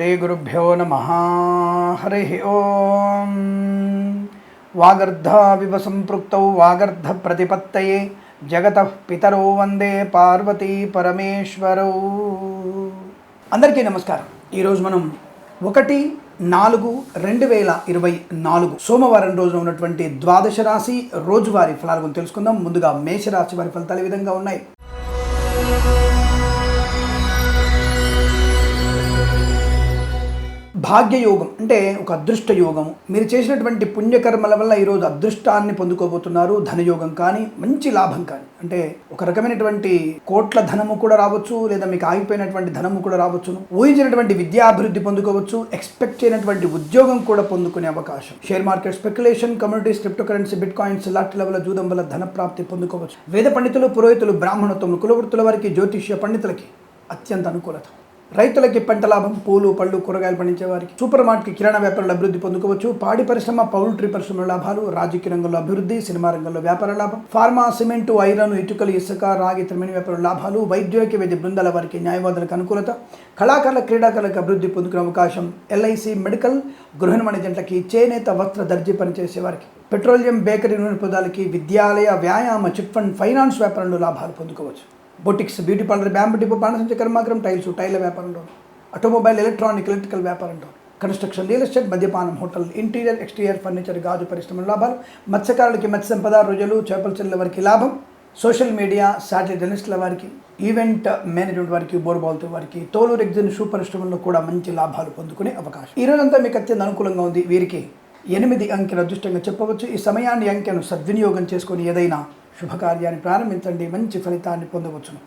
శ్రీగురుభ్యో నమ హరి ఓం వాగర్ధావివ సంపృక్తౌ వాగర్ధ ప్రతిపత్తయే జగత పితరో వందే పార్వతీ పరమేశ్వరౌ అందరికీ నమస్కారం. ఈరోజు మనం ఒకటి నాలుగు రెండు వేల ఇరవై నాలుగు సోమవారం రోజున ఉన్నటువంటి ద్వాదశ రాశి రోజువారీ ఫలాల గురించి తెలుసుకుందాం. ముందుగా మేషరాశి వారి ఫలితాలు ఈ విధంగా ఉన్నాయి? భాగ్యయోగం అంటే ఒక అదృష్ట యోగము మీరు చేసినటువంటి పుణ్యకర్మల వల్ల ఈరోజు అదృష్టాన్ని పొందుకోబోతున్నారు ధనయోగం కానీ మంచి లాభం కానీ. అంటే ఒక రకమైనటువంటి కోట్ల ధనము కూడా రావచ్చు లేదా మీకు ఆగిపోయినటువంటి ధనము కూడా రావచ్చు. ఊహించినటువంటి విద్యాభివృద్ధి పొందుకోవచ్చు ఎక్స్పెక్ట్ చేయనటువంటి ఉద్యోగం కూడా పొందుకునే అవకాశం. Share market speculation communities cryptocurrency bitcoins లాంటి లెవెల జూదం వల్ల ధన ప్రాప్తి పొందుకోవచ్చు. వేద పండితులు పురోహితులు బ్రాహ్మణత్వం కులవృత్తుల వారికి జ్యోతిష్య పండితులకి అత్యంత అనుకూలత. రైతులకి పంట లాభం పూలు పళ్ళు కూరగాయలు పండించే వారికి సూపర్ మార్కెట్ కిరాణా వ్యాపారాలు అభివృద్ధి పొందుకోవచ్చు. పాడి పరిశ్రమ పౌల్ట్రీ పరిశ్రమల లాభాలు రాజకీయ రంగంలో అభివృద్ధి సినిమా రంగంలో వ్యాపార లాభం ఫార్మా సిమెంటు ఐరన్ ఇటుకలు ఇసుక రాగి త్రిమిని వ్యాపార లాభాలు వైద్యులకి వైద్య బృందాల వారికి న్యాయవాదులకు అనుకూలత కళాకారుల క్రీడాకారులకు అభివృద్ధి పొందుకునే అవకాశం ఎల్ఐసి మెడికల్ గృహ జంటలకి చేనేత వస్త్ర దర్జీ పనిచేసే వారికి పెట్రోలియం బేకరీ నూనె పదాలకి విద్యాలయ వ్యాయామ చిట్ ఫండ్ ఫైనాన్స్ వ్యాపారంలో లాభాలు పొందుకోవచ్చు. Boutiques beauty parlour bamboo depot బాణసంచ కర్మాగ్రం టైల్స్ టైల వ్యాపారంలో ఆటోమొబైల్ ఎలక్ట్రానిక్ ఎలక్ట్రికల్ వ్యాపారంలో కన్స్ట్రక్షన్ రియల్ ఎస్టేట్ మద్యపానం హోటల్ ఇంటీరియర్ ఎక్స్టీరియర్ ఫర్నిచర్ గాజు పరిశ్రమల లాభాలు మత్స్యకారులకి మత్స్య సంపద రొయ్యలు చేపల చెల్లెల వారికి లాభం సోషల్ మీడియా శాటిలైట్ జర్నలిస్టుల వారికి ఈవెంట్ మేనేజ్మెంట్ వారికి బోర్బాల్తో వారికి తోలు ఎగ్జిన్ షూ పరిశ్రమల్లో కూడా మంచి లాభాలు పొందుకునే అవకాశం. ఈ రోజంతా మీకు అత్యంత అనుకూలంగా ఉంది. వీరికి ఎనిమిది అంకెలు అదృష్టంగా చెప్పవచ్చు. ఈ సమయాన్ని అంకెను సద్వినియోగం చేసుకొని ఏదైనా శుభకార్యాన్ని ప్రారంభించండి మంచి ఫలితాన్ని పొందవచ్చును.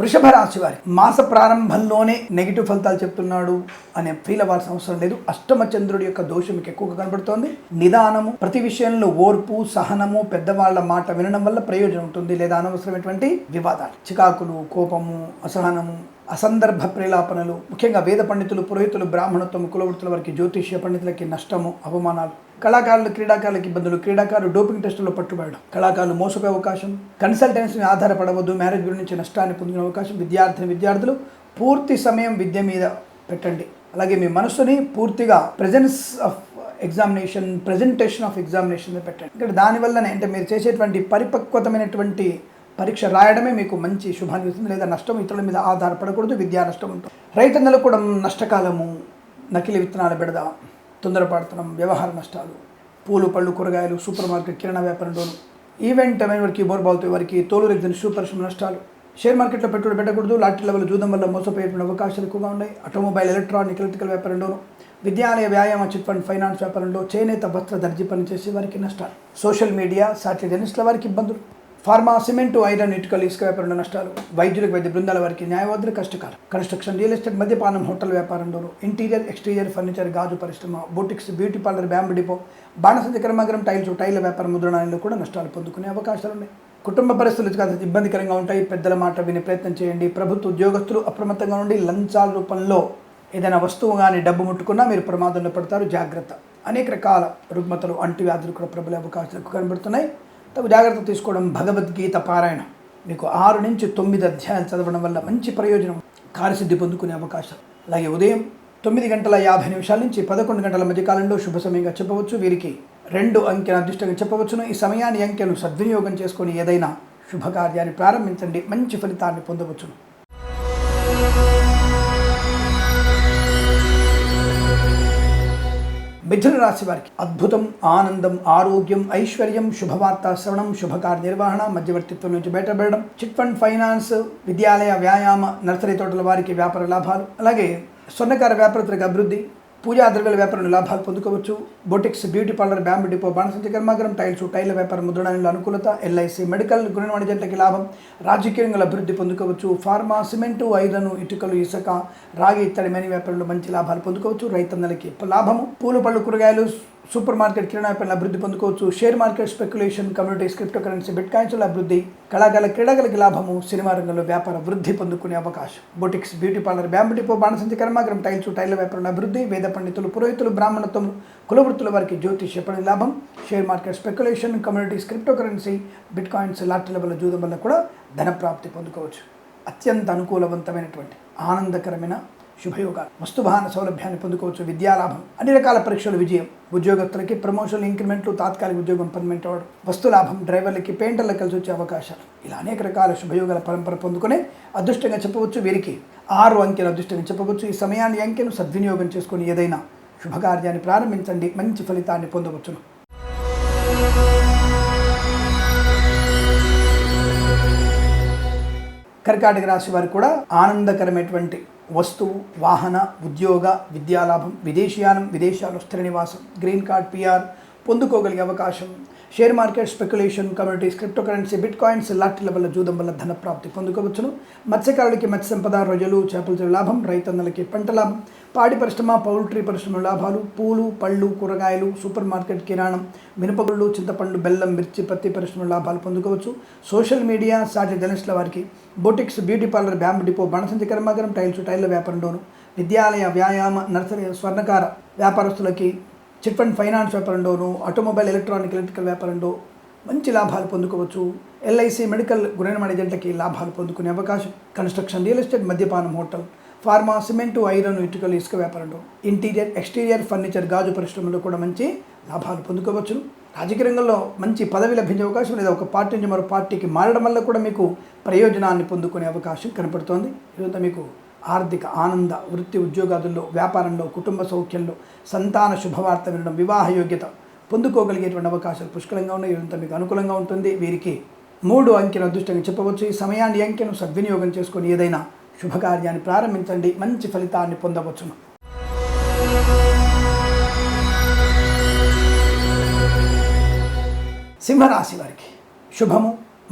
వృషభ రాశి వారి మాస ప్రారంభంలోనే నెగిటివ్ ఫలితాలు చెప్తున్నాడు అనే ఫీల్ అవ్వాల్సిన అవసరం లేదు. అష్టమ చంద్రుడి యొక్క దోషం మీకు ఎక్కువగా కనబడుతోంది. నిదానము ప్రతి విషయంలో ఓర్పు సహనము పెద్దవాళ్ళ మాట వినడం వల్ల ప్రయోజనం ఉంటుంది లేదా అనవసరమైనటువంటి వివాదాలు. చికాకులు కోపము అసహనము అసందర్భ ప్రేలాపనలు ముఖ్యంగా వేద పండితులు పురోహితులు బ్రాహ్మణత్వం కులవృత్తుల వారికి జ్యోతిష్య పండితులకి నష్టము అవమానాలు. కళాకారులు క్రీడాకారులకు ఇబ్బందులు. క్రీడాకారులు డోపింగ్ టెస్టులో పట్టుబడడం. కళాకారులు మోసపోయే అవకాశం. కన్సల్టెన్సీని ఆధారపడవద్దు. మ్యారేజ్ గురించి నష్టాన్ని పొందిన అవకాశం. విద్యార్థిని విద్యార్థులు పూర్తి సమయం విద్య మీద పెట్టండి. అలాగే మీ మనసుని పూర్తిగా presence of examination presentation of examination పెట్టండి. ఇక్కడ దానివల్లనే అంటే మీరు చేసేటువంటి పరిపక్వతమైనటువంటి పరీక్ష రాయడమే మీకు మంచి శుభాన్ని ఇస్తుంది. లేదా నష్టం ఇతరుల మీద ఆధారపడకూడదు విద్యా నష్టం ఉంటుంది. రైతన్నలకు కూడా నష్టకాలము నకిలీ విత్తనాల బెడద తొందరపడుతున్నాం వ్యవహార నష్టాలు పూలు పళ్ళు కూరగాయలు సూపర్ మార్కెట్ కిరాణా వ్యాపారంలోను ఈవెంట్ వారికి బోర్బాల్తో వారికి తోలు రెగ్జిన్ సూపరిశ్రమ నష్టాలు. షేర్ మార్కెట్లో పెట్టుబడి పెట్టకూడదు లాటరీ లెవెల్ జూదం వల్ల మోసపోయేటువంటి అవకాశాలు ఎక్కువగా ఉన్నాయి. ఆటోమొబైల్ ఎలక్ట్రానిక్ ఎలక్ట్రికల్ వ్యాపారంలోను విద్యాలయ వ్యాయామ చిట్ ఫండ్ ఫైనాన్స్ వ్యాపారంలో చేనేత వస్త్ర దర్జీ పనిచేసే వారికి నష్టాలు. సోషల్ మీడియా సాటిలైట్ జర్నలిస్టుల వారికి ఇబ్బందులు. ఫార్మా సిమెంటు ఐరన్ ఇటుకలు ఇసుక వ్యాపారంలో నష్టాలు. వైద్యులకు వైద్య బృందాల వారికి న్యాయవాదులు కష్టకాలం. కన్స్ట్రక్షన్ రియల్ ఎస్టేట్ మద్యపానం హోటల్ వ్యాపారంలోను ఇంటీరియర్ ఎక్స్టీరియర్ ఫర్నిచర్ గాజు పరిశ్రమ boutiques beauty parlour bamboo depot బాణసంచ కర్మాగరం టైల్స్ టైల్ వ్యాపారం ముద్రణాలలో కూడా నష్టాలు పొందుకునే అవకాశాలు ఉన్నాయి. కుటుంబ పరిస్థితులు కాస్త ఇబ్బందికరంగా ఉంటాయి. పెద్దల మాట వినే ప్రయత్నం చేయండి. ప్రభుత్వ ఉద్యోగస్తులు అప్రమత్తంగా ఉండి లంచాల రూపంలో ఏదైనా వస్తువు కానీ డబ్బు ముట్టుకున్నా మీరు ప్రమాదంలో పడతారు. జాగ్రత్త. అనేక రకాల రుగ్మతలు అంటువ్యాధులు కూడా ప్రబలే అవకాశాలు కనబడుతున్నాయి. తగు జాగ్రత్త తీసుకోవడం భగవద్గీత పారాయణం. మీకు ఆరు నుంచి తొమ్మిది అధ్యాయాలు చదవడం వల్ల మంచి ప్రయోజనం కార్యసిద్ధి పొందుకునే అవకాశం. అలాగే ఉదయం తొమ్మిది గంటల యాభై నిమిషాల నుంచి పదకొండు గంటల మధ్య కాలంలో శుభ సమయంగా చెప్పవచ్చు. వీరికి రెండు అంకెను అదృష్టంగా చెప్పవచ్చును. ఈ సమయాన్ని అంకెను సద్వినియోగం చేసుకొని ఏదైనా శుభకార్యాన్ని ప్రారంభించండి. మంచి ఫలితాన్ని పొందవచ్చును. మిథున రాశి వారికి అద్భుతం ఆనందం ఆరోగ్యం ఐశ్వర్యం శుభవార్త శ్రవణం శుభకార్య నిర్వహణ మధ్యవర్తిత్వం నుంచి బయటపడడం చిట్ ఫండ్ ఫైనాన్స్ విద్యాలయ వ్యాయామ నర్సరీ తోటల వారికి వ్యాపార లాభాలు అలాగే స్వర్ణకార వ్యాపారతులకు అభివృద్ధి పూజా ద్రవ్యాల వ్యాపారంలో లాభాలు పొందుకోవచ్చు. Boutiques beauty parlour bamboo depot బాణసంచ కర్మాగరం టైల్స్ టైల్ వ్యాపారం ముద్రణలో అనుకూలత ఎల్ఐసి మెడికల్ గృహ జంటకి లాభం రాజకీయంగా అభివృద్ధి పొందుకోవచ్చు. ఫార్మా సిమెంటు ఐరన్ ఇటుకలు ఇసుక రాగి ఇత్తడి మేని వ్యాపారంలో మంచి లాభాలు పొందుకోవచ్చు. రైతన్నలకి లాభము. పూలు పళ్ళు కూరగాయలు సూపర్ మార్కెట్ కిరాణా వ్యాపారంలో అభివృద్ధి పొందుకోవచ్చు. Share market speculation communities cryptocurrency bit కాయిన్స్ల అభివృద్ధి కళాకాల క్రీడగలకి లాభము సినిమా రంగంలో వ్యాపార వృద్ధి పొందుకునే అవకాశం. Boutiques beauty parlour bamboo depot బాణసంచి కర్మాగ్రం టైల్స్ టైల్ వ్యాపారంలో అభివృద్ధి వేద పండితులు పురోహితులు బ్రాహ్మణత్వం కులవృత్తుల వారికి జ్యోతిష్య పని లాభం. Share market speculation communities cryptocurrency bitcoins లాటరీల వల్ల జూదం వల్ల కూడా ధన ప్రాప్తి పొందుకోవచ్చు. అత్యంత అనుకూలవంతమైనటువంటి ఆనందకరమైన శుభయోగాలు వస్తువాహన సౌలభ్యాన్ని పొందుకోవచ్చు విద్యాలాభం అన్ని రకాల పరీక్షలు విజయం. ఉద్యోగస్తులకి ప్రమోషన్లు ఇంక్రిమెంట్లు తాత్కాలిక ఉద్యోగం పర్మనెంట్ అవ్వడం వస్తులాభం డ్రైవర్లకి పెయింటర్లకు కలిసి వచ్చే అవకాశాలు. ఇలా అనేక రకాల శుభయోగాల పరంపర పొందుకునే అదృష్టంగా చెప్పవచ్చు వీరికి. ఆరు అంకెలు అదృష్టంగా చెప్పవచ్చు. ఈ సమయాన్ని అంకెను సద్వినియోగం చేసుకుని ఏదైనా శుభకార్యాన్ని ప్రారంభించండి. మంచి ఫలితాన్ని పొందవచ్చును. కర్కాటక రాశి వారు కూడా ఆనందకరమైనటువంటి వస్తువు వాహన ఉద్యోగ విద్యాలాభం విదేశీయానం విదేశాలు స్థిర నివాసం గ్రీన్ కార్డ్ పిఆర్ పొందుకోగలిగే అవకాశం share market speculation communities cryptocurrency bitcoins లాటరీల వల్ల జూదం వల్ల ధన ప్రాప్తి పొందుకోవచ్చును. మత్స్యకారులకి మత్స్య సంపద రొయ్యలు చేపల లాభం రైతన్నలకి పంట లాభం పాడి పరిశ్రమ పౌల్ట్రీ పరిశ్రమ లాభాలు పూలు పళ్ళు కూరగాయలు సూపర్ మార్కెట్ కిరాణం మినపగుళ్ళు చింతపండు బెల్లం మిర్చి పత్తి పరిశ్రమ లాభాలు పొందుకోవచ్చు. సోషల్ మీడియా సాటి జర్నలిస్టుల వారికి బొటిక్స్ బ్యూటీ పార్లర్ బ్యాంప్ డిపో బణసంచి కర్మాగారం టైల్స్ టైల్ల వ్యాపారంలోను విద్యాలయ వ్యాయామ నర్సరీ స్వర్ణకార వ్యాపారస్తులకి చిట్ ఫండ్ ఫైనాన్స్ వ్యాపారంలోను ఆటోమొబైల్ ఎలక్ట్రానిక్ ఎలక్ట్రికల్ వ్యాపారంలో మంచి లాభాలు పొందుకోవచ్చు. ఎల్ఐసి మెడికల్ గుణమైన ఏజెంట్లకి లాభాలు పొందుకునే అవకాశం. కన్స్ట్రక్షన్ రియల్ ఎస్టేట్ మద్యపానం హోటల్. ఫార్మా సిమెంటు ఐరన్ ఇటుకలు ఇసుక వ్యాపారంలో ఇంటీరియర్ ఎక్స్టీరియర్ ఫర్నిచర్ గాజు పరిశ్రమలో కూడా మంచి లాభాలు పొందుకోవచ్చు. రాజకీయ రంగంలో మంచి పదవి లభించే అవకాశం లేదా ఒక పార్టీ నుంచి మరో పార్టీకి మారడం వల్ల కూడా మీకు ప్రయోజనాన్ని పొందుకునే అవకాశం కనపడుతోంది. ఇదంతా మీకు ఆర్థిక ఆనంద వృత్తి ఉద్యోగాదుల్లో వ్యాపారంలో కుటుంబ సౌఖ్యంలో సంతాన శుభవార్త వినడం వివాహ యోగ్యత పొందుకోగలిగేటువంటి అవకాశాలు పుష్కలంగా ఉన్నాయి. ఇదంతా మీకు అనుకూలంగా ఉంటుంది. వీరికి మూడు అంకెను అదృష్టంగా చెప్పవచ్చు. ఈ సమయాన్ని అంకెను సద్వినియోగం చేసుకొని ఏదైనా శుభకార్యాన్ని ప్రారంభించండి. మంచి ఫలితాన్ని పొందవచ్చును. సింహరాశి వారికి శుభము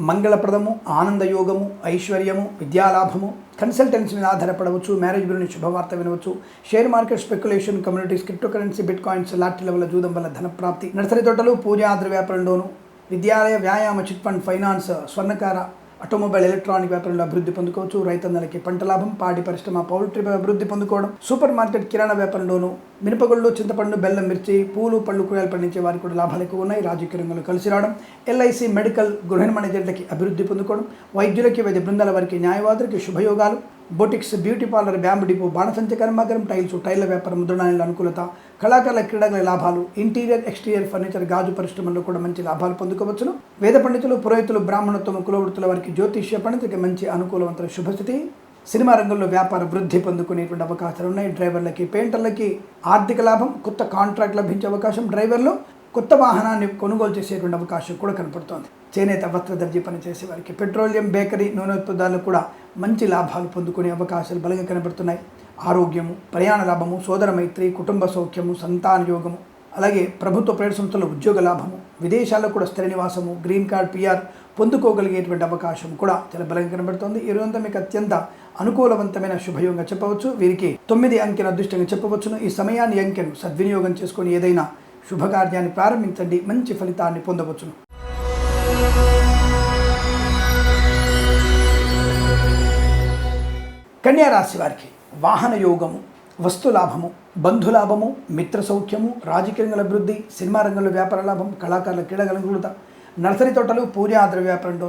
మంగళప్రదము ఆనందయోగము ఐశ్వర్యము విద్యాలాభము కన్సల్టెన్సీ మీద ఆధారపడవచ్చు మ్యారేజ్ గురించి శుభవార్త వినవచ్చు share market speculation communities crypto currency bitcoins లాటరీల వల్ల జూదం వల్ల ధన ప్రాప్తి నర్సరీ తోటలు పూజాద్ర వ్యాపారంలోను విద్యాలయ వ్యాయామ చిట్ ఫండ్ ఫైనాన్స్ స్వర్ణకార ఆటోమొబైల్ ఎలక్ట్రానిక్ వ్యాపారంలో అభివృద్ధి పొందుకోవచ్చు. రైతన్నలకి పంట లాభం పాడి పరిశ్రమ పౌల్ట్రీ అభివృద్ధి పొందుకోవడం. సూపర్ మార్కెట్ కిరాణా వ్యాపారంలోను మినపగుళ్ళు చింతపండు బెల్లం మిర్చి పూలు పళ్ళు కూరగాయలు పండించే వారికి కూడా లాభాలు ఎక్కువ ఉన్నాయి. రాజకీయ రంగంలో కలిసి రావడం. ఎల్ఐసి మెడికల్ గృహ నిర్మాణ అభివృద్ధి పొందుకోవడం. వైద్యులకి వైద్య బృందాల వారికి న్యాయవాదులకి శుభయోగాలు. Boutiques beauty parlour bamboo depot బాణసంచ కర్మాగారం టైల్స్ టైల్ల వ్యాపారం ముద్రణాల అనుకూలత కళాకారుల క్రీడల లాభాలు ఇంటీరియర్ ఎక్స్టీరియర్ ఫర్నిచర్ గాజు పరిశ్రమల్లో కూడా మంచి లాభాలు పొందుకోవచ్చును. వేద పండితులు పురోహితులు బ్రాహ్మణత్వం కులవృత్తుల వారికి జ్యోతిష్య పండితులకి మంచి అనుకూలవంతుల శుభస్థితి. సినిమా రంగంలో వ్యాపార వృద్ధి పొందుకునేటువంటి అవకాశాలు ఉన్నాయి. డ్రైవర్లకి పెయింటర్లకి ఆర్థిక లాభం కొత్త కాంట్రాక్ట్ లభించే అవకాశం డ్రైవర్లు కొత్త వాహనాన్ని కొనుగోలు చేసేటువంటి అవకాశం కూడా కనపడుతోంది. చేనేత వస్త్ర దర్జీ పనిచేసే వారికి పెట్రోలియం బేకరీ నూనె ఉత్పత్తులు కూడా మంచి లాభాలు పొందుకునే అవకాశాలు బలంగా కనబడుతున్నాయి. ఆరోగ్యము ప్రయాణ లాభము సోదర మైత్రి కుటుంబ సౌఖ్యము సంతాన యోగము అలాగే ప్రభుత్వ ప్రైవేట్ సంస్థల ఉద్యోగ లాభము విదేశాల్లో కూడా స్థిర నివాసము గ్రీన్ కార్డ్ పిఆర్ పొందుకోగలిగేటువంటి అవకాశం కూడా చాలా బలంగా కనబడుతోంది. ఈ రోజంతా మీకు అత్యంత అనుకూలవంతమైన శుభయోగంగా చెప్పవచ్చు. వీరికి తొమ్మిది అంకెను అదృష్టంగా చెప్పవచ్చును. ఈ సమయాన్ని అంకెను సద్వినియోగం చేసుకొని ఏదైనా శుభకార్యాన్ని ప్రారంభించండి. మంచి ఫలితాన్ని పొందవచ్చును. కన్యారాశి వారికి వాహన యోగము వస్తులాభము బంధులాభము మిత్ర సౌఖ్యము రాజకీయ రంగంలో అభివృద్ధి సినిమా రంగంలో వ్యాపార లాభం కళాకారుల క్రీడల నర్సరీ తోటలు పూజ వ్యాపారంలో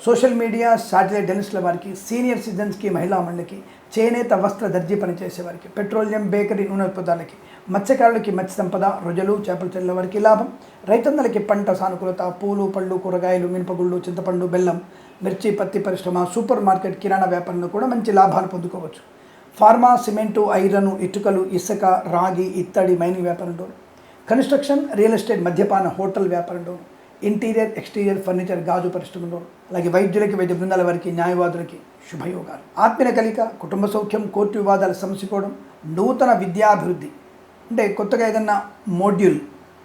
సోషల్ మీడియా శాటిలైట్ జర్నలిస్టుల వారికి సీనియర్ సిటిజన్స్కి మహిళా మండలికి చేనేత వస్త్ర దర్జీ పనిచేసే వారికి పెట్రోలియం బేకరీ నూనె ఉత్పత్తులకి మత్స్యకారులకి మత్స్య సంపద రొజలు చేపల చెల్ల వారికి లాభం. రైతన్నలకి పంట సానుకూలత పూలు పళ్ళు కూరగాయలు మినపగుళ్ళు చింతపండు బెల్లం మిర్చి పత్తి పరిశ్రమ సూపర్ మార్కెట్ కిరాణా వ్యాపారంలో కూడా మంచి లాభాలు పొందుకోవచ్చు. ఫార్మా సిమెంటు ఐరన్ ఇటుకలు ఇసుక రాగి ఇత్తడి మైనింగ్ వ్యాపారంలో కన్స్ట్రక్షన్ రియల్ ఎస్టేట్ మద్యపాన హోటల్ వ్యాపారంలో ఇంటీరియర్ ఎక్స్టీరియర్ ఫర్నిచర్ గాజు పరిశ్రమలో అలాగే వైద్యులకి వైద్య బృందాల వారికి న్యాయవాదులకి శుభయోగాలు. ఆత్మీయ కలిక కుటుంబ సౌఖ్యం కోర్టు వివాదాలు సమసిపోవడం నూతన విద్యాభివృద్ధి. అంటే కొత్తగా ఏదన్నా మోడ్యూల్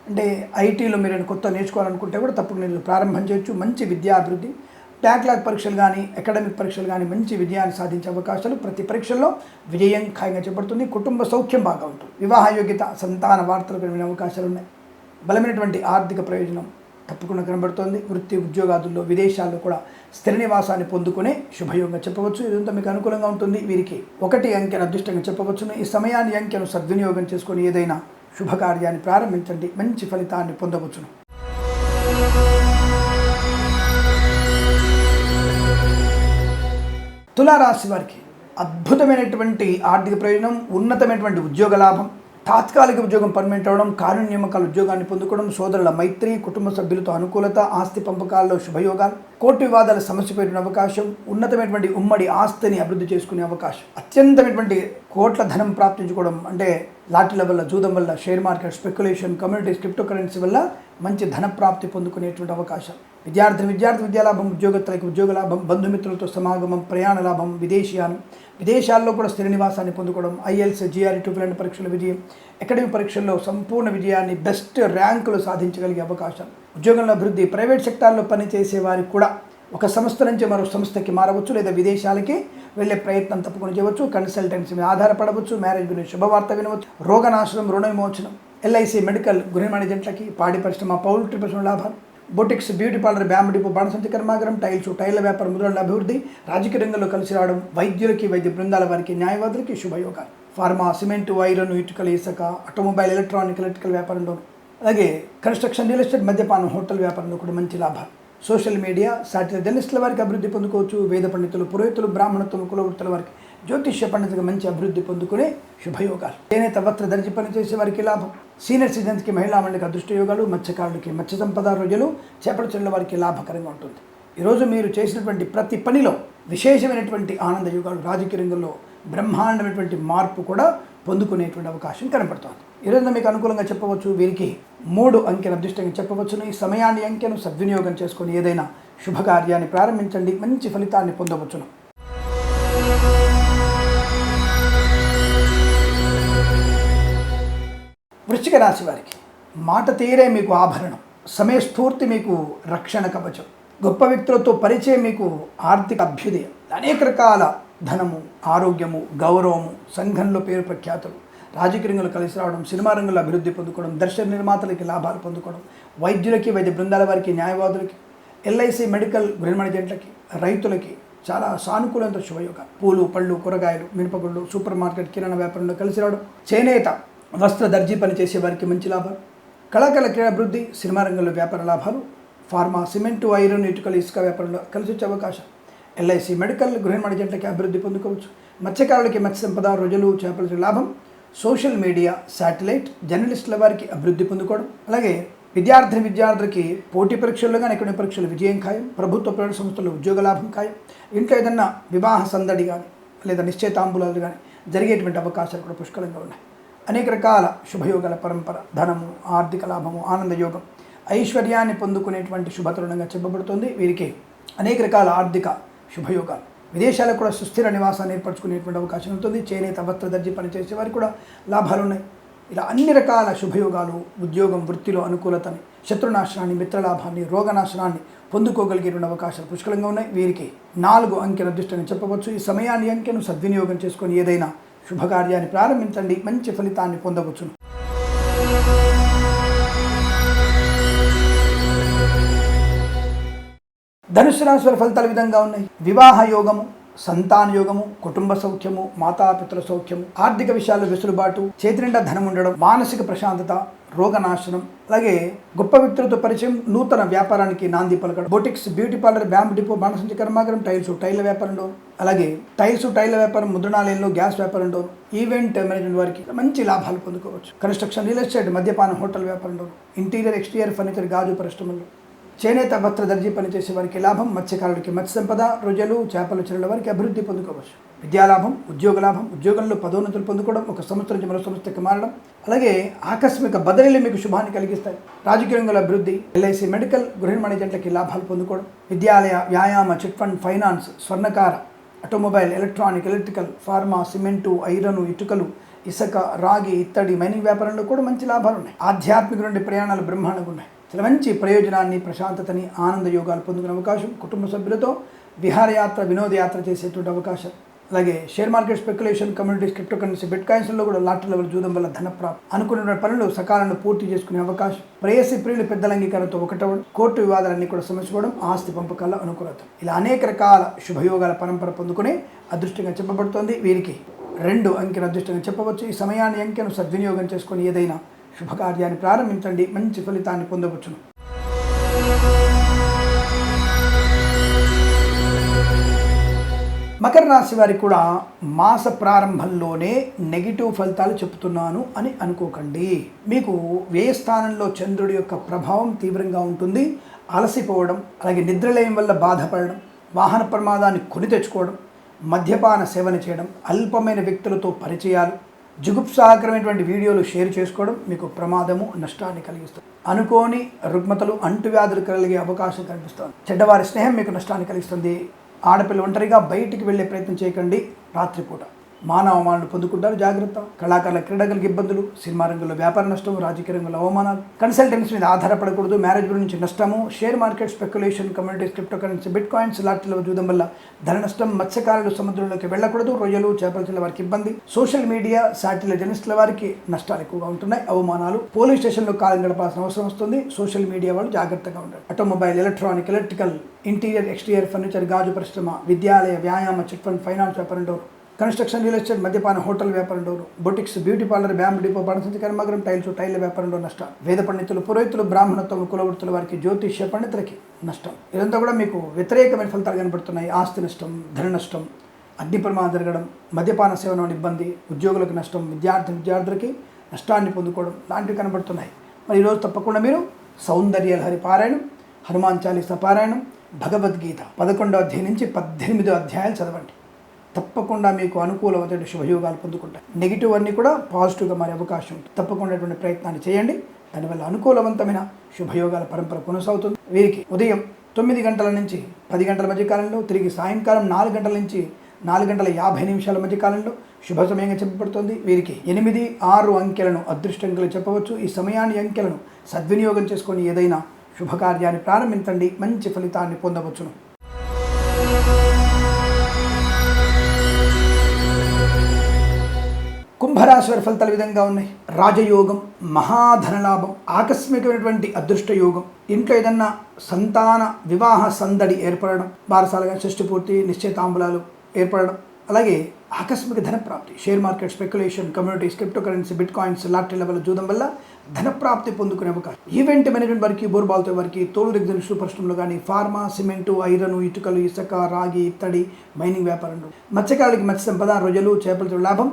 అంటే ఐటీలో మీరు కొత్త నేర్చుకోవాలనుకుంటే కూడా తప్పుడు మీరు ప్రారంభం చేయొచ్చు. మంచి విద్యాభివృద్ధి బ్యాక్లాగ్ పరీక్షలు కానీ అకాడమిక్ పరీక్షలు కానీ మంచి విజయాన్ని సాధించే అవకాశాలు ప్రతి పరీక్షల్లో విజయం ఖాయంగా చేపడుతుంది. కుటుంబ సౌఖ్యం బాగా ఉంటుంది. వివాహ యోగ్యత సంతాన వార్తలు వినే అవకాశాలు ఉన్నాయి. బలమైనటువంటి ఆర్థిక ప్రయోజనం తప్పకుండా కనబడుతోంది. వృత్తి ఉద్యోగాదుల్లో విదేశాల్లో కూడా స్థిర నివాసాన్ని పొందుకునే శుభయోగంగా చెప్పవచ్చు. ఇదంతా మీకు అనుకూలంగా ఉంటుంది. వీరికి ఒకటి అంకెను అదృష్టంగా చెప్పవచ్చును. ఈ సమయాన్ని అంకెను సద్వినియోగం చేసుకొని ఏదైనా శుభకార్యాన్ని ప్రారంభించండి. మంచి ఫలితాన్ని పొందవచ్చును. తులారాశి వారికి అద్భుతమైనటువంటి ఆర్థిక ప్రయోజనం ఉన్నతమైనటువంటి ఉద్యోగ లాభం తాత్కాలిక ఉద్యోగం పర్మనెంట్ అవడం కారుణ్యమకాల ఉద్యోగాన్ని పొందుకోవడం సోదరుల మైత్రి కుటుంబ సభ్యులతో అనుకూలత ఆస్తి పంపకాల్లో శుభయోగాలు కోర్టు వివాదాల సమస్య పెట్టిన అవకాశం ఉన్నతమైనటువంటి ఉమ్మడి ఆస్తిని అభివృద్ధి చేసుకునే అవకాశం అత్యంతమైనటువంటి కోట్ల ధనం ప్రాప్తించుకోవడం అంటే లాటరీల వల్ల జూదం వల్ల share market speculation communities crypto currency వల్ల మంచి ధన ప్రాప్తి పొందుకునేటువంటి అవకాశం. విద్యార్థి విద్యార్థి విద్యాలాభం ఉద్యోగత్తులకు ఉద్యోగ లాభం బంధుమిత్రులతో సమాగమం ప్రయాణ లాభం విదేశీయానం విదేశాల్లో కూడా స్థిర నివాసాన్ని పొందుకోవడం ఐఎల్స్ జిఆర్ఈ టూఫిలాంటి పరీక్షల విజయం అకాడమిక్ పరీక్షల్లో సంపూర్ణ విజయాన్ని బెస్ట్ ర్యాంకులు సాధించగలిగే అవకాశం. ఉద్యోగంలో అభివృద్ధి ప్రైవేట్ సెక్టార్లో పనిచేసే వారికి కూడా ఒక సంస్థ నుంచి మరో సంస్థకి మారవచ్చు లేదా విదేశాలకి వెళ్ళే ప్రయత్నం తప్పకుండా చేయవచ్చు. కన్సల్టెన్సీ మీద ఆధారపడవచ్చు మ్యారేజ్ గురించి శుభవార్త వినవచ్చు రోగనాశనం రుణ విమోచనం ఎల్ఐసి మెడికల్ గృహ మేనేజెంట్లకి పాడి పరిశ్రమ పౌల్ట్రీ పరిశ్రమ లాభాలు. Boutiques beauty parlour bamboo depot బాణసంచి కర్మాగారం టైల్స్ టైల్ల వ్యాపారం మొదలైన అభివృద్ధి రాజకీయ రంగంలో కలిసి రావడం వైద్యులకి వైద్య బృందాల వారికి న్యాయవాదులకి శుభయోగాలు. ఫార్మా సిమెంట్ ఐరన్ ఇటుకల ఇసుక ఆటోమొబైల్ ఎలక్ట్రానిక్ ఎలక్ట్రికల్ వ్యాపారంలో అలాగే కన్స్ట్రక్షన్ రియల్ ఎస్టేట్ మద్యపానం హోటల్ వ్యాపారంలో కూడా మంచి లాభాలు. సోషల్ మీడియా శాటిలైట్ జర్నలిస్టుల వారికి అభివృద్ధి పొందుకోవచ్చు వేద పండితులు పురోహితులు బ్రాహ్మణత్వం కులవృత్తుల వారికి జ్యోతిష్య పండితులకు మంచి అభివృద్ధి పొందుకునే శుభయోగాలు. చేనేత వస్త్ర పని పనిచేసే వారికి లాభం. సీనియర్ సిటిజన్స్కి మహిళా మండలికి అదృష్ట యోగాలు మత్స్యకారులకి మత్స్య సంపద రోజులు చేపల చెరువుల వారికి లాభకరంగా ఉంటుంది. ఈరోజు మీరు చేసినటువంటి ప్రతి పనిలో విశేషమైనటువంటి ఆనంద యుగాలు రాజకీయ రంగంలో బ్రహ్మాండమైనటువంటి మార్పు కూడా పొందుకునేటువంటి అవకాశం కనబడుతోంది ఈరోజు మీకు అనుకూలంగా చెప్పవచ్చు వీరికి మూడు అంకెను అదృష్టంగా చెప్పవచ్చును. ఈ సమయాన్ని అంకెను సద్వినియోగం చేసుకొని ఏదైనా శుభకార్యాన్ని ప్రారంభించండి మంచి ఫలితాన్ని పొందవచ్చును. వృశ్చిక రాశి వారికి మాట తీరే మీకు ఆభరణం సమయస్ఫూర్తి మీకు రక్షణ కవచం గొప్ప వ్యక్తులతో పరిచయం మీకు ఆర్థిక అభ్యుదయం. అనేక రకాల ధనము ఆరోగ్యము గౌరవము సంఘంలో పేరు ప్రఖ్యాతులు రాజకీయ రంగంలో కలిసి రావడం సినిమా రంగంలో అభివృద్ధి పొందుకోవడం దర్శన నిర్మాతలకి లాభాలు పొందుకోవడం వైద్యులకి వైద్య బృందాల వారికి న్యాయవాదులకి ఎల్ఐసి మెడికల్ గృహ జంట్లకి రైతులకి చాలా సానుకూలంతో శుభయోగం పూలు పళ్ళు కూరగాయలు మినపగుళ్ళు సూపర్ మార్కెట్ కిరాణా వ్యాపారంలో కలిసి రావడం చేనేత వస్త్ర దర్జీ పని చేసే వారికి మంచి లాభాలు. కళాకళ క్రీడాభివృద్ధి సినిమా రంగంలో వ్యాపార లాభాలు. ఫార్మా సిమెంటు ఐరన్ ఇటుకలు ఇసుక వ్యాపారంలో కలిసి వచ్చే అవకాశం. ఎల్ఐసి మెడికల్ గృహ మేనేజెంట్లకి అభివృద్ధి పొందుకోవచ్చు. మత్స్యకారులకి మత్స్య సంపద రోజులు చేపల లాభం. సోషల్ మీడియా శాటిలైట్ జర్నలిస్టుల వారికి అభివృద్ధి పొందుకోవడం. అలాగే విద్యార్థిని విద్యార్థులకి పోటీ పరీక్షల్లో కానీ ఎక్కడ పరీక్షలు విజయం ఖాయం. ప్రభుత్వ ప్రైవేట్ సంస్థల్లో ఉద్యోగ లాభం ఖాయం. ఇంట్లో ఏదన్నా వివాహ సందడి కానీ లేదా నిశ్చయితాంబులాలు కానీ జరిగేటువంటి అవకాశాలు కూడా పుష్కలంగా ఉన్నాయి. అనేక రకాల శుభయోగాల పరంపర ధనము ఆర్థిక లాభము ఆనందయోగం ఐశ్వర్యాన్ని పొందుకునేటువంటి శుభతరుణంగా చెప్పబడుతుంది. వీరికి అనేక రకాల ఆర్థిక శుభయోగాలు. విదేశాలకు కూడా సుస్థిర నివాసాన్ని ఏర్పరచుకునేటువంటి అవకాశం ఉంటుంది. చేనేత వస్త్ర దర్జీ పనిచేసే వారికి కూడా లాభాలు ఉన్నాయి ఇలా అన్ని రకాల శుభయోగాలు ఉద్యోగం వృత్తిలో అనుకూలతని శత్రునాశనాన్ని మిత్రలాభాన్ని రోగనాశనాన్ని పొందుకోగలిగేటువంటి అవకాశాలు పుష్కలంగా ఉన్నాయి. వీరికి నాలుగు అంకెల అదృష్టంగా చెప్పవచ్చు. ఈ సమయాన్ని అంకెను సద్వినియోగం చేసుకొని ఏదైనా శుభకార్యాన్ని ప్రారంభించండి. మంచి ఫలితాన్ని పొందవచ్చును. ధనుసు రాశుల ఫలితాలు విధంగా ఉన్నాయి. వివాహ యోగము సంతాన యోగము కుటుంబ సౌఖ్యము మాతాపితృ సౌఖ్యము ఆర్థిక విషయాల్లో వెసులుబాటు చేతి నిండా ధనం ఉండడం మానసిక ప్రశాంతత రోగనాశనం అలాగే గొప్ప వ్యక్తులతో పరిచయం నూతన వ్యాపారానికి నాంది పలకడం బొటిక్స్ బ్యూటీ పార్లర్ బ్యాంప్ డిపో బాణసంచి కర్మాగారం టైల్స్ టైల్ వ్యాపారంలో అలాగే టైల్స్ టైల్ వ్యాపారం ముద్రణాలయంలో గ్యాస్ వ్యాపారంలో ఈవెంట్ మేనేజ్మెంట్ వారికి మంచి లాభాలు పొందుకోవచ్చు. కన్స్ట్రక్షన్ రియల్ ఎస్టేట్ మద్యపాన హోటల్ వ్యాపారంలో ఇంటీరియర్ ఎక్స్టీరియర్ ఫర్నిచర్ గాజు పరిశ్రమలు చేనేత వస్త్ర దర్జీ పనిచేసే వారికి లాభం మత్స్యకారులకి మత్స్య సంపద రొయ్యలు చేపలు చెరల వారికి అభివృద్ధి పొందుకోవచ్చు. విద్యాలాభం ఉద్యోగ లాభం ఉద్యోగంలో పదోన్నతులు పొందుకోవడం ఒక సంవత్సరం నుంచి మరో సంస్థకి మారడం అలాగే ఆకస్మిక బదిలీలు మీకు శుభాన్ని కలిగిస్తాయి. రాజకీయ రంగంలో అభివృద్ధి ఎల్ఐసి మెడికల్ గృహ మేనేజెంట్లకి లాభాలు పొందుకోవడం విద్యాలయ వ్యాయామ chit fund finance స్వర్ణకార automobile electronic electrical pharma cement iron ఇటుకలు ఇసుక రాగి ఇత్తడి మైనింగ్ వ్యాపారంలో కూడా మంచి లాభాలు ఉన్నాయి ఆధ్యాత్మిక నుండి ప్రయాణాలు బ్రహ్మాండంగా ఉన్నాయి. చాలా మంచి ప్రయోజనాన్ని ప్రశాంతతని ఆనంద యోగాలు పొందుకునే అవకాశం కుటుంబ సభ్యులతో విహారయాత్ర వినోదయాత్ర చేసేటువంటి అవకాశం. అలాగే share market speculation communities crypto currency bit కాయిన్స్లో కూడా లాటరీ లెవెల్ చూడడం వల్ల ధన ప్రాప్తి అనుకున్న పనులు సకాలంలో పూర్తి చేసుకునే అవకాశం. ప్రేయసి ప్రియులు పెద్దల అంగీకారంతో ఒకటవడం కోర్టు వివాదాలన్నీ కూడా సమస్యపోవడం ఆస్తి పంపకాల అనుకూలత. ఇలా అనేక రకాల శుభయోగాల పరంపర పొందుకునే అదృష్టంగా చెప్పబడుతోంది. వీరికి రెండు అంకెను అదృష్టంగా చెప్పవచ్చు. ఈ సమయాన్ని అంకెను సద్వినియోగం చేసుకొని ఏదైనా శుభకార్యాన్ని ప్రారంభించండి. మంచి ఫలితాన్ని పొందవచ్చును. మకర రాశి వారికి కూడా మాస ప్రారంభంలోనే నెగిటివ్ ఫలితాలు చెప్తున్నాను అని అనుకోకండి. మీకు వ్యయస్థానంలో చంద్రుడి యొక్క ప్రభావం తీవ్రంగా ఉంటుంది. అలసిపోవడం అలాగే నిద్రలేయం వల్ల బాధపడడం వాహన ప్రమాదాన్ని కొని తెచ్చుకోవడం మద్యపాన సేవన చేయడం అల్పమైన వ్యక్తులతో పరిచయాలు జుగుప్సాకరమైనటువంటి వీడియోలు షేర్ చేసుకోవడం మీకు ప్రమాదము నష్టాన్ని కలిగిస్తుంది. అనుకోని రుగ్మతలు అంటువ్యాధులు కలిగే అవకాశం కనిపిస్తుంది. చెడ్డవారి స్నేహం మీకు నష్టాన్ని కలిగిస్తుంది. ఆడపిల్ల ఒంటరిగా బయటికి వెళ్ళే ప్రయత్నం చేయకండి. రాత్రిపూట. మానవ అవమానాలు పొందుకుంటారు జాగ్రత్త. కళాకారుల క్రీడలకు ఇబ్బందులు సినిమా రంగంలో వ్యాపార నష్టం రాజకీయ రంగంలో అవమానాలు. కన్సల్టెన్స్ మీద ఆధారపడకూడదు మ్యారేజ్ గురించి నష్టము. Share market speculation communities crypto currency bitcoins లాటరీల చూడడం వల్ల ధన నష్టం మత్స్యకారులు సముద్రంలోకి వెళ్ళకూడదు. రొయ్యలు చేపల వారికి ఇబ్బంది. సోషల్ మీడియా శాటిలైట్ జర్నలిస్టుల వారికి నష్టాలు ఎక్కువగా ఉంటున్నాయి అవమానాలు. పోలీస్ స్టేషన్లో కాలం గడపాల్సిన అవసరం వస్తుంది. సోషల్ మీడియా వాళ్ళు జాగ్రత్తగా ఉండాలి. Automobile electronic electrical interior exterior furniture గాజు పరిశ్రమ విద్యాలయ వ్యాయామ చిట్ ఫండ్ ఫైనాన్స్ వ్యాపారంలో కన్స్ట్రక్షన్ రియల్ ఎస్టేట్ మద్యపాన హోటల్ వ్యాపారం door boutiques beauty parlour bamboo depot పణసంచి కర్మాగరం టైల్స్ టైల్ వ్యాపారంలో నష్టం. వేద పండితులు పురోహితులు బ్రాహ్మణత్వం కులవృత్తుల వారికి జ్యోతిష్య పండితులకి నష్టం. ఇదంతా కూడా మీకు వ్యతిరేకమైన ఫలితాలు కనబడుతున్నాయి. ఆస్తి నష్టం ధన నష్టం అగ్ని ప్రమాదం జరగడం మద్యపాన సేవనం ఇబ్బంది ఉద్యోగులకు నష్టం విద్యార్థి విద్యార్థులకి నష్టాన్ని పొందుకోవడం లాంటివి కనబడుతున్నాయి. మరి ఈరోజు తప్పకుండా మీరు సౌందర్య లహరి పారాయణం హనుమాన్ చాలీస పారాయణం భగవద్గీత పదకొండో అధ్యాయం నుంచి పద్దెనిమిదో అధ్యాయాలు చదవండి. తప్పకుండా మీకు అనుకూలమైన శుభయోగాలు పొందుకుంటాయి. నెగిటివ్ అన్నీ కూడా పాజిటివ్గా మారే అవకాశం ఉంటుంది. తప్పకుండా అటువంటి ప్రయత్నాన్ని చేయండి. దానివల్ల అనుకూలవంతమైన శుభయోగాల పరంపర కొనసాగుతుంది. వీరికి ఉదయం తొమ్మిది గంటల నుంచి పది గంటల మధ్య కాలంలో తిరిగి సాయంకాలం నాలుగు గంటల నుంచి నాలుగు గంటల యాభై నిమిషాల మధ్య కాలంలో శుభ సమయంగా చెప్పబడుతుంది. వీరికి ఎనిమిది ఆరు అంకెలను అదృష్టంగా చెప్పవచ్చు. ఈ సమయాన్ని అంకెలను సద్వినియోగం చేసుకొని ఏదైనా శుభకార్యాన్ని ప్రారంభించండి. మంచి ఫలితాన్ని పొందవచ్చును. కుంభరాశి వారి ఫలితాలు విధంగా ఉన్నాయి? రాజయోగం మహాధనలాభం ఆకస్మికమైనటువంటి అదృష్ట యోగం ఇంట్లో ఏదన్నా సంతాన వివాహ సందడి ఏర్పడడం బారసాలుగా షష్టిపూర్తి నిశ్చయితాంబులాలు ఏర్పడడం అలాగే ఆకస్మిక ధన ప్రాప్తి share market speculation communities crypto currency bitcoins lottery level జూదం వల్ల ధన ప్రాప్తి పొందుకునే అవకాశం. ఈవెంట్ మేనేజ్మెంట్ వారికి బోర్బాల్తో వారికి తోలు రెగ్జిన్ పరిశ్రమలో కానీ ఫార్మా సిమెంటు ఐరన్ ఇటుకలు ఇసుక రాగి ఇత్తడి మైనింగ్ వ్యాపారంలో మత్స్యకారులకి మత్స్య సంపద రొయ్యలు చేపలతో లాభం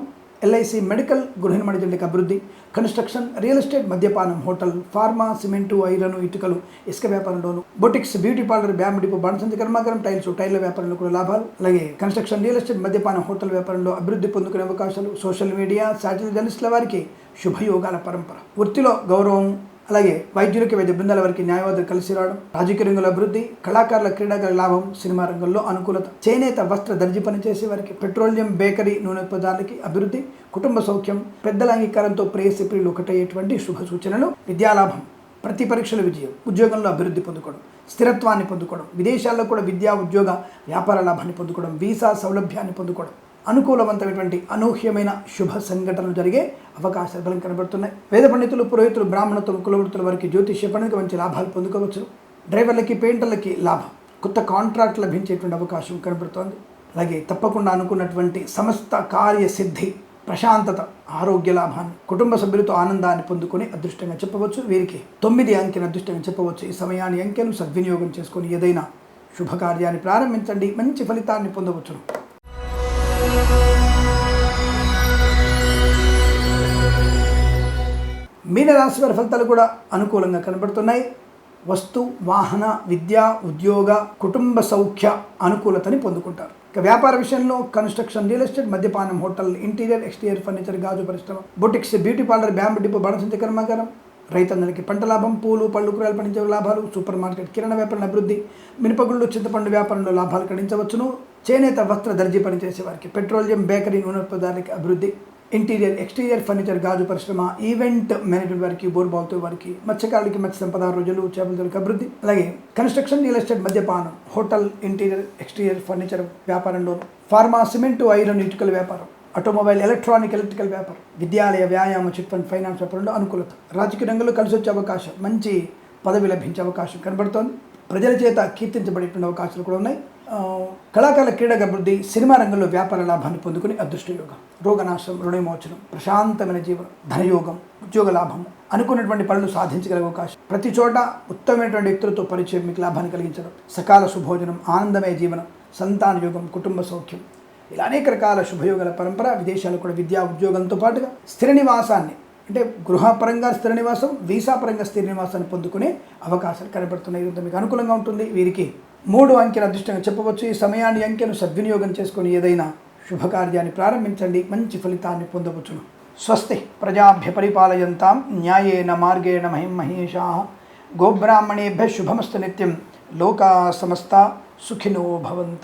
ఎల్ఐసి మెడికల్ గృహ నిర్మాణ అభివృద్ధి కన్స్ట్రక్షన్ రియల్ ఎస్టేట్ మద్యపానం హోటల్ ఫార్మా సిమెంటు ఐరన్ ఇటుకలు ఇసుక వ్యాపారంలోను బొటిక్స్ బ్యూటీ పార్లర్ బ్యామ్ డిపో బాణసంచి కర్మాగారం టైల్స్ టైర్ల వ్యాపారంలో కూడా లాభాలు. అలాగే కన్స్ట్రక్షన్ రియల్ ఎస్టేట్ మద్యపానం హోటల్ వ్యాపారంలో అభివృద్ధి పొందుకునే అవకాశాలు సోషల్ మీడియా శాటిలైట్ జర్నలిస్టుల వారికి శుభయోగాల పరంపర. వృత్తిలో గౌరవం అలాగే వైద్యులకి వైద్య బృందాల వారికి న్యాయవాదులు కలిసి రావడం రాజకీయ రంగంలో అభివృద్ధి కళాకారుల క్రీడాకారుల లాభం సినిమా రంగంలో అనుకూలత చేనేత వస్త్ర దర్జీ పనిచేసే వారికి పెట్రోలియం బేకరీ నూనె పదార్థాలకి అభివృద్ధి కుటుంబ సౌఖ్యం పెద్దల అంగీకారంతో ప్రేయసి ప్రియులు ఒకటయ్యేటువంటి శుభ సూచనలు విద్యాలాభం ప్రతి పరీక్షల విజయం ఉద్యోగంలో అభివృద్ధి పొందుకోవడం స్థిరత్వాన్ని పొందుకోవడం విదేశాల్లో కూడా విద్యా ఉద్యోగ వ్యాపార లాభాన్ని పొందుకోవడం వీసా సౌలభ్యాన్ని పొందుకోవడం. అనుకూలవంతమైనటువంటి అనూహ్యమైన శుభ సంఘటనలు జరిగే అవకాశాలు బలం కనబడుతున్నాయి. వేద పండితులు పురోహితులు బ్రాహ్మణతులు కులవృత్తుల వారికి జ్యోతిష్య పండుగ మంచి లాభాలు పొందుకోవచ్చు. డ్రైవర్లకి పెయింటర్లకి లాభం. కొత్త కాంట్రాక్ట్ లభించేటువంటి అవకాశం కనబడుతోంది. అలాగే తప్పకుండా అనుకున్నటువంటి సమస్త కార్యసిద్ధి ప్రశాంతత ఆరోగ్య లాభాన్ని కుటుంబ సభ్యులతో ఆనందాన్ని పొందుకొని అదృష్టంగా చెప్పవచ్చు. వీరికి తొమ్మిది అంకెను అదృష్టంగా చెప్పవచ్చు. ఈ సమయాన్ని అంకెను సద్వినియోగం చేసుకొని ఏదైనా శుభకార్యాన్ని ప్రారంభించండి. మంచి ఫలితాన్ని పొందవచ్చును. మీనరాశి వారి ఫలితాలు కూడా అనుకూలంగా కనబడుతున్నాయి. వస్తు వాహన విద్య ఉద్యోగ కుటుంబ సౌఖ్య అనుకూలతని పొందుకుంటారు. ఇక వ్యాపార విషయంలో కన్స్ట్రక్షన్ రియల్ ఎస్టేట్ మద్యపానం హోటల్ ఇంటీరియర్ ఎక్స్టీరియర్ ఫర్నిచర్ గాజు పరిశ్రమ boutiques beauty parlour bamboo depot బణసంచ కర్మాగారం రైతులందరికీ పంట లాభం పూలు పళ్ళు కూరలు పండించే లాభాలు సూపర్ మార్కెట్ కిరణ వ్యాపారం అభివృద్ధి మినపగుళ్ళు చింతపండు వ్యాపారంలో లాభాలు గడించవచ్చును చేనేత వస్త్ర దర్జీ పనిచేసే వారికి పెట్రోలియం బేకరీ నూనె పదార్థాలకి అభివృద్ధి ఇంటీరియర్ ఎక్స్టీరియర్ ఫర్నిచర్ గాజు పరిశ్రమ ఈవెంట్ మేనేజ్మెంట్ వారికి బోర్బాల్తో వారికి మత్స్యకారులకి మత్స్య సంపద రోజులు చేపల దొరికి అభివృద్ధి. అలాగే కన్స్ట్రక్షన్ రియల్ ఎస్టేట్ మద్యపానం హోటల్ ఇంటీరియర్ ఎక్స్టీరియర్ ఫర్నిచర్ వ్యాపారంలో ఫార్మా సిమెంట్ ఐరన్ ఇటుకల వ్యాపారం. ఆటోమొబైల్ ఎలక్ట్రానిక్ ఎలక్ట్రికల్ వ్యాపారం విద్యాలయ వ్యాయామ చిట్ ఫండ్ ఫైనాన్స్ వ్యాపారంలో అనుకూలత. రాజకీయ రంగంలో కలిసి వచ్చే అవకాశం మంచి పదవి లభించే అవకాశం కనబడుతోంది. ప్రజల చేత కీర్తించబడేటువంటి అవకాశాలు కూడా ఉన్నాయి. కళాకారుల క్రీడగా అభివృద్ధి సినిమా రంగంలో వ్యాపార లాభాన్ని పొందుకుని అదృష్టయోగం రోగనాశనం రోగనాశం రుణవిమోచనం ప్రశాంతమైన జీవనం ధనయోగం ఉద్యోగ లాభం అనుకున్నటువంటి పనులు సాధించగల అవకాశం. ప్రతి చోట ఉత్తమమైనటువంటి వ్యక్తులతో పరిచయం మీకు లాభాన్ని కలిగించడం సకాల సుభోజనం ఆనందమయ జీవనం సంతాన యోగం కుటుంబ సౌఖ్యం ఇలా అనేక రకాల శుభయోగాల పరంపర విదేశాలు కూడా విద్యా ఉద్యోగంతో పాటుగా స్థిర నివాసాన్ని అంటే గృహపరంగా స్థిర నివాసం వీసా పరంగా స్థిర నివాసాన్ని పొందుకునే అవకాశాలు కనబడుతున్నాయి. ఇదంతా మీకు అనుకూలంగా ఉంటుంది. వీరికి మూడు అంకెల అదృష్టంగా చెప్పవచ్చు. ఈ సమయాన్ని అంకెను సద్వినియోగం చేసుకొని ఏదైనా శుభకార్యాన్ని ప్రారంభించండి. మంచి ఫలితాన్ని పొందవచ్చును. స్వస్తి ప్రజాభ్య పరిపాలయంతాం న్యాయేన మార్గేణ మహిం మహేషా. గోబ్రాహ్మణేభ్య శుభమస్తు నిత్యం. లోకా సమస్త సుఖినో భవంతు.